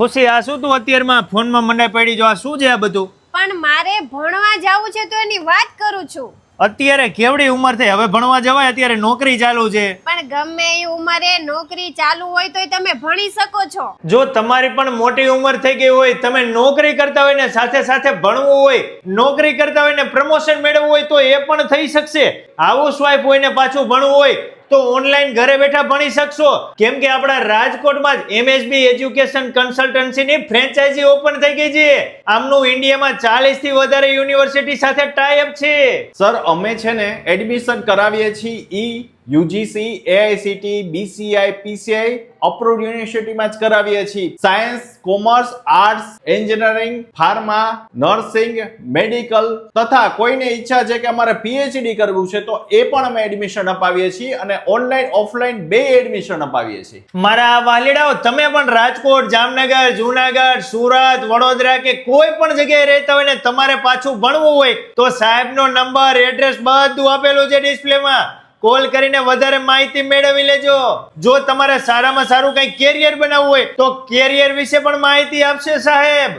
ખુશી આ શું તું અત્યારમાં ફોનમાં મને પડી જો? આ શું છે આ બધું? પણ મારે ભણવા જવું છે તો એની વાત કરું છું. અત્યારે કેવડી ઉંમર થઈ? હવે ભણવા જવાય અત્યારે નોકરી ચાલુ છે. પણ ગમે એ ઉંમરે નોકરી ચાલુ હોય તોય તમે ભણી શકો છો. જો તમારી પણ મોટી ઉંમર થઈ ગઈ હોય તમે નોકરી કરતા હોય ને સાથે સાથે ભણવું હોય નોકરી કરતા હોય ને પ્રમોશન મેળવવું હોય તો એ પણ થઈ શકશે. હાઉસ વાઈફ હોય ને પાછું ભણવું હોય તો ઓનલાઈન ઘરે બેઠા ભણી શકશો. કેમ કે આપણા રાજકોટમાં જ એમએસબી એજ્યુકેશન કન્સલ્ટન્સીની ફ્રેન્ચાઇઝી ઓપન થઈ ગઈ છે. આમનું ઇન્ડિયામાં ચાલીસથી વધારે યુનિવર્સિટી સાથે ટાઈ અપ છે. સર અમે છે ને એડમિશન કરાવીએ છીએ ઈ UGC, AICTE, BCI, PCI approved યુનિવર્સિટીમાં જ કરાવીએ છીએ. Science commerce arts engineering pharma nursing medical તથા કોઈને ઈચ્છા છે કે અમારે પીએચડી કરવું છે, તો એ પણ અમે એડમિશન અપાવીએ છીએ અને ઓનલાઈન ઓફલાઈન બે એડમિશન અપાવીએ છીએ. મારા વાલીડાઓ, તમે પણ રાજકોટ, જામનગર, જુનાગઢ, સુરત, વડોદરા કે કોઈ પણ જગ્યાએ રહેતા હોય ને તમારે પાછું ભણવું હોય, તો સાહેબનો નંબર એડ્રેસ બધું આપેલું છે ડિસ્પ્લેમાં કોલ કરીને વધારે માહિતી મેળવી લેજો. જો તમારે સારામાં સારું કંઈ કેરિયર બનાવવું હોય તો કેરિયર વિશે પણ માહિતી આપશે સાહેબ.